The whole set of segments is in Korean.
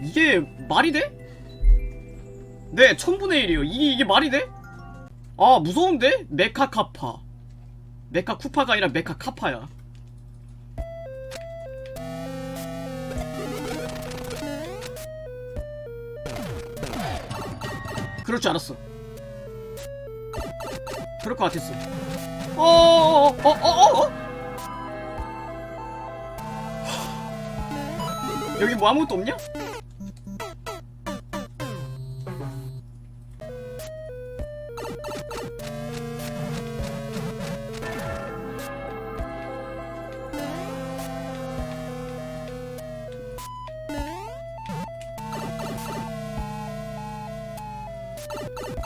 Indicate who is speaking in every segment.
Speaker 1: 이게 말이 돼? 네, 1000분의 1이요. 이게, 이게 말이 돼? 아, 무서운데? 메카카파. 메카쿠파가 아니라 메카카파야. 그럴 줄 알았어. 그럴 것 같았어. 어어어어어어 어, 어, 어, 어? 여기 뭐 아무것도 없냐?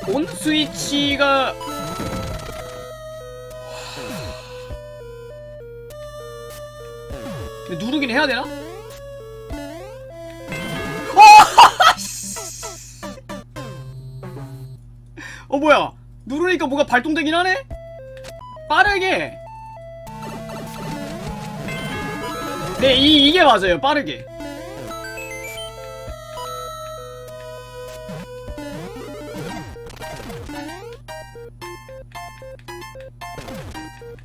Speaker 1: 온 스위치가 누르긴 해야 되나? 어 뭐야? 누르니까 뭐가 발동되긴 하네? 빠르게. 네 이, 이게 맞아요. 빠르게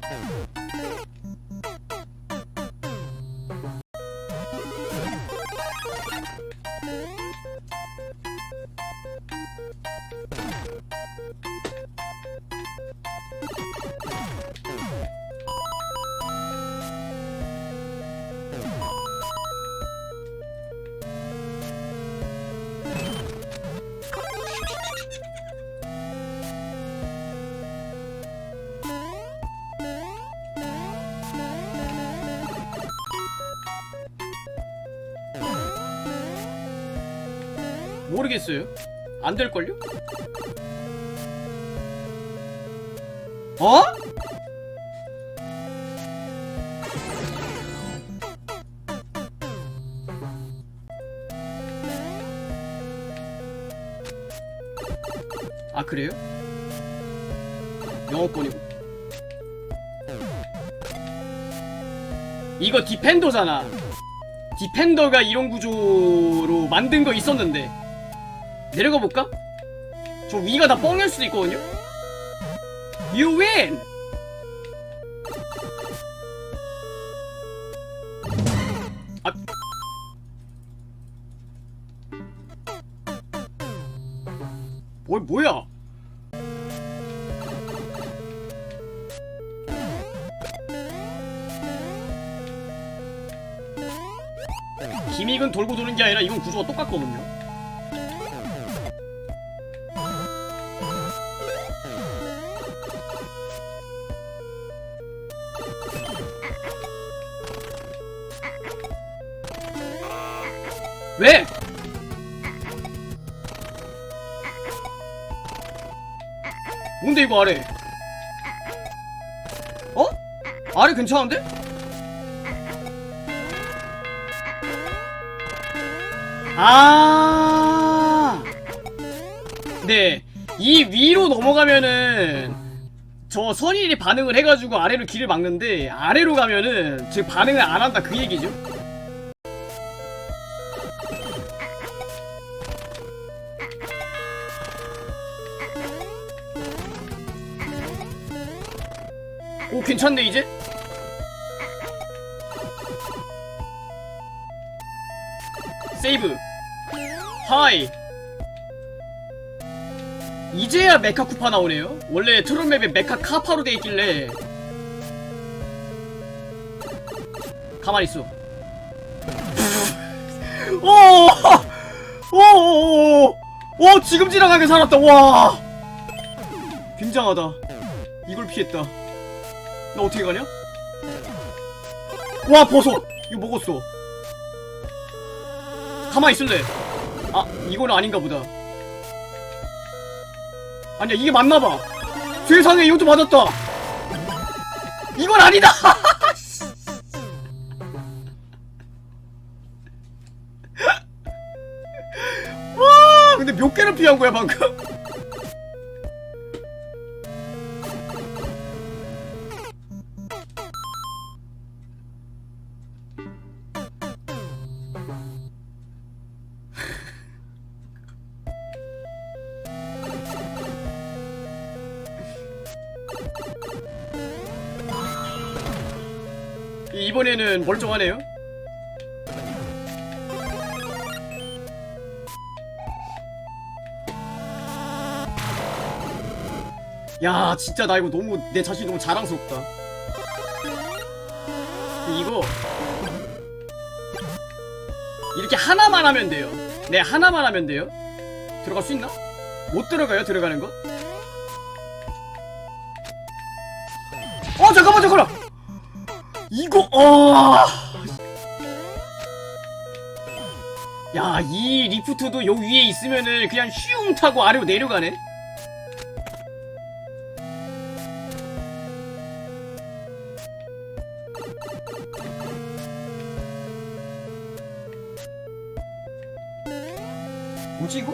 Speaker 1: Thank. 모르겠어요 안 될걸요? 어? 아 그래요? 영어권이고 이거 디펜더잖아 디펜더가 이런 구조로 만든 거 있었는데 내려가 볼까? 저 위가 다 뻥일 수도 있거든요? You win! 아. 뭘, 뭐야? 기믹은 돌고 도는 게 아니라 이건 구조가 똑같거든요. 뭔데 이거 아래? 어? 아래 괜찮은데? 아, 네. 이 위로 넘어가면은 저 선인이 반응을 해가지고 아래로 길을 막는데 아래로 가면은 즉 반응을 안 한다 그 얘기죠. 괜찮네 이제? 세이브. 하이. 이제야 메카 쿠파 나오네요. 원래 트롤맵에 메카 카파로 돼있길래. 가만히 있어. 오오오오. 오 지금 지나가게 살았다. 와. 굉장하다. 이걸 피했다 나 어떻게 가냐? 와 버섯 이거 먹었어. 가만히 있을래. 아 이거는 아닌가 보다. 아니야 이게 맞나봐. 세상에 이것도 맞았다. 이건 아니다! 와! 근데 몇 개를 피한 거야 방금 이번에는 멀쩡하네요. 야, 진짜 나 이거 너무 내 자신이 너무 자랑스럽다. 이거 이렇게 하나만 하면 돼요. 네, 하나만 하면 돼요. 들어갈 수 있나? 못 들어가요, 들어가는 거? 어, 잠깐만, 잠깐만! 이거, 어! 야, 이 리프트도 요 위에 있으면은 그냥 슝 타고 아래로 내려가네? 뭐지 이거?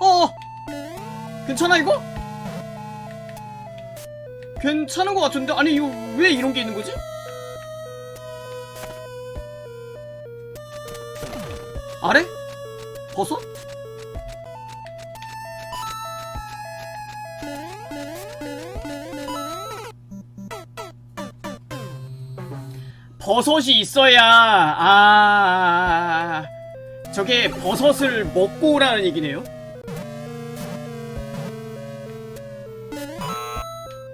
Speaker 1: 어! 괜찮아 이거? 괜찮은 것 같은데? 아니 이거 왜 이런 게 있는 거지? 아래? 버섯? 버섯이 있어야 아 저게 버섯을 먹고 오라는 얘기네요.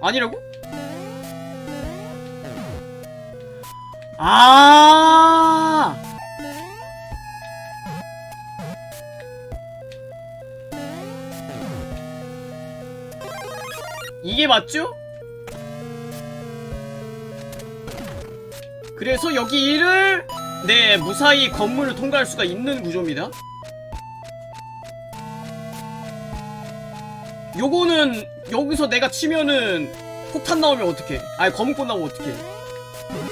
Speaker 1: 아니라고? 아 이게 맞죠? 그래서 여기를 네 무사히 건물을 통과할 수가 있는 구조입니다. 요거는 여기서 내가 치면은 폭탄 나오면 어떡해? 아니 검은꽃 나오면 어떡해?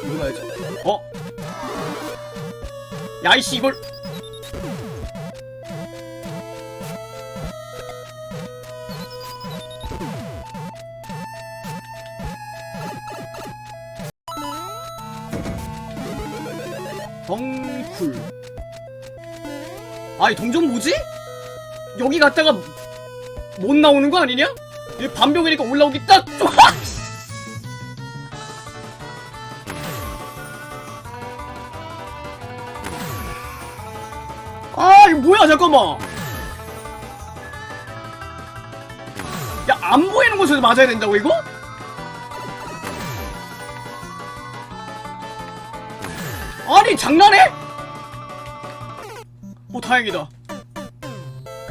Speaker 1: 이거 해야지. 어? 야이씨 이걸 덩쿨 아이 동전 뭐지? 여기 갔다가 못 나오는 거 아니냐? 이 반병이니까 올라오기 딱 좋아! 아 이거 뭐야 잠깐만 야 안 보이는 곳에서 맞아야 된다고 이거? 아니 장난해? 어 다행이다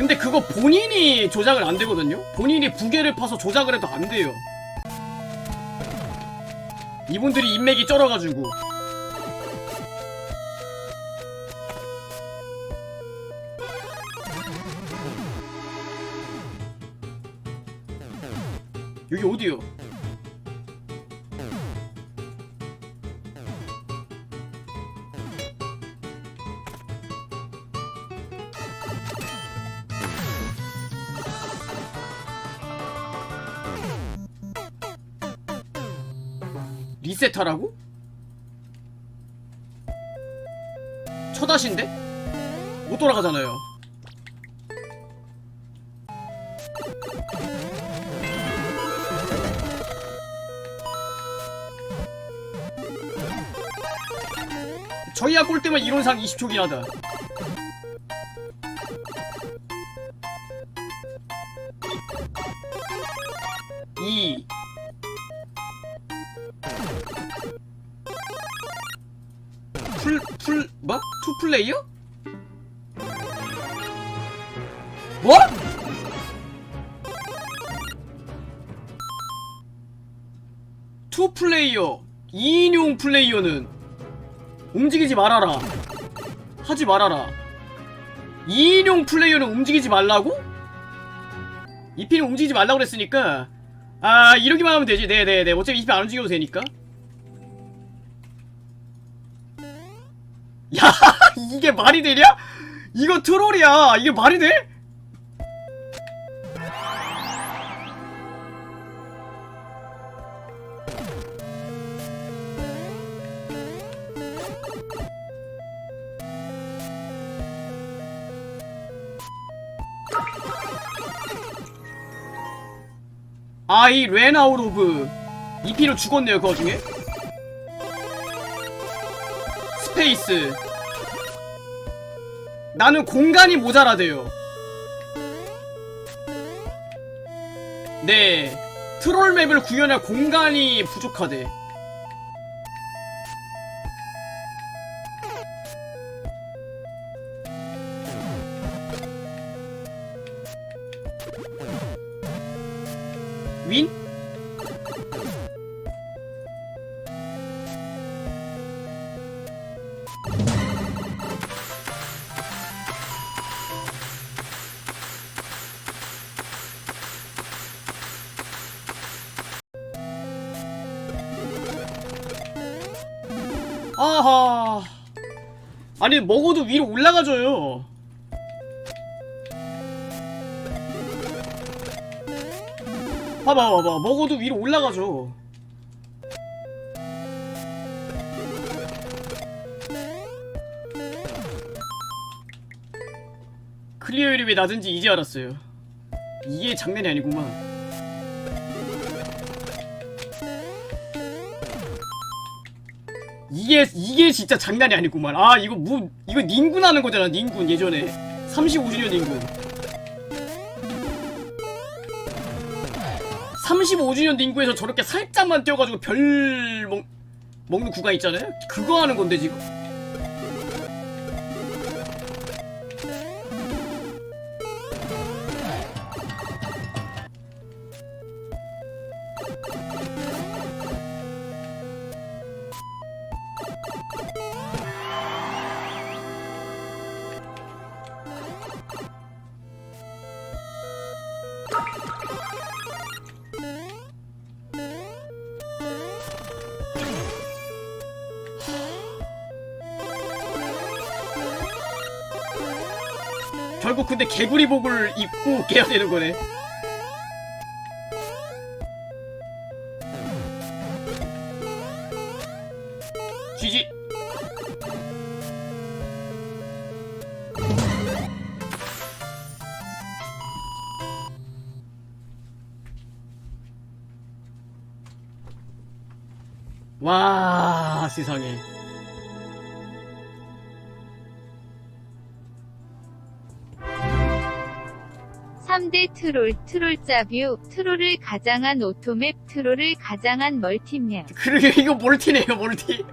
Speaker 1: 근데 그거 본인이 조작을 안 되거든요? 본인이 부계를 파서 조작을 해도 안 돼요 이분들이 인맥이 쩔어가지고 여기 어디요? 리셋하라고? 처다신데? 못 돌아가잖아요. 저희야 꼴 때만 이론상 20초긴 하다. 이 풀, 풀, 뭐? 투 플레이어? 뭐? 투 플레이어, 2인용 플레이어는 움직이지 말아라. 하지 말아라. 2인용 플레이어는 움직이지 말라고? 이피는 움직이지 말라고 그랬으니까 아 이러기만 하면 되지 네네네 어차피 이피 안 움직여도 되니까 야 이게 말이 되냐? 이거 트롤이야 이게 말이 돼? 아이 오브 EP로 죽었네요 그 와중에 스페이스. 나는 공간이 모자라대요. 네. 트롤 맵을 구현할 공간이 부족하대 아하. 아니, 먹어도 위로 올라가줘요. 봐봐, 봐봐. 먹어도 위로 올라가줘. 클리어율이 왜 낮은지 이제 알았어요. 이게 장난이 아니구만. 이게 이게 진짜 장난이 아니구만. 아 이거 뭐 이거 닌군 하는 거잖아. 닌군 예전에 35주년 닌군. 35주년 닌구에서 저렇게 살짝만 뛰어가지고 별 먹, 먹는 구간 있잖아요. 그거 하는 건데 지금. 결국 근데 개구리복을 입고 깨야 되는 거네. GG. 와, 세상에.
Speaker 2: 삼대 트롤, 트롤자뷰, 트롤을 가장한 오토맵, 트롤을 가장한 멀티맵.
Speaker 1: 그러게 이거 몰티네요 몰티